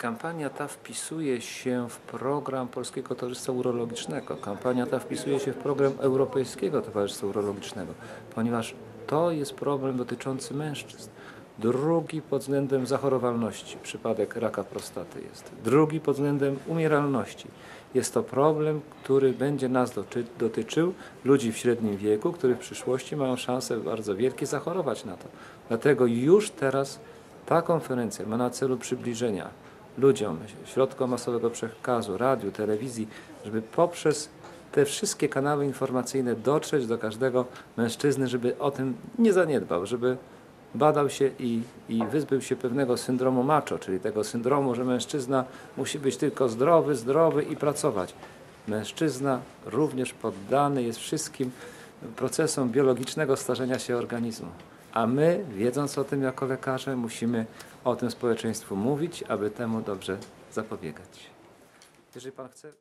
Kampania ta wpisuje się w program Polskiego Towarzystwa Urologicznego. Kampania ta wpisuje się w program Europejskiego Towarzystwa Urologicznego, ponieważ to jest problem dotyczący mężczyzn. Drugi pod względem zachorowalności przypadek raka prostaty jest. Drugi pod względem umieralności. Jest to problem, który będzie nas doty- dotyczył ludzi w średnim wieku, którzy w przyszłości mają szansę bardzo wielkie zachorować na to. Dlatego już teraz ta konferencja ma na celu przybliżenia ludziom, środkom masowego przekazu, radiu, telewizji, żeby poprzez te wszystkie kanały informacyjne dotrzeć do każdego mężczyzny, żeby o tym nie zaniedbał, żeby badał się i, i wyzbył się pewnego syndromu macho, czyli tego syndromu, że mężczyzna musi być tylko zdrowy, zdrowy i pracować. Mężczyzna również poddany jest wszystkim procesom biologicznego starzenia się organizmu. A my, wiedząc o tym jako lekarze, musimy o tym społeczeństwu mówić, aby temu dobrze zapobiegać. Jeżeli pan chce.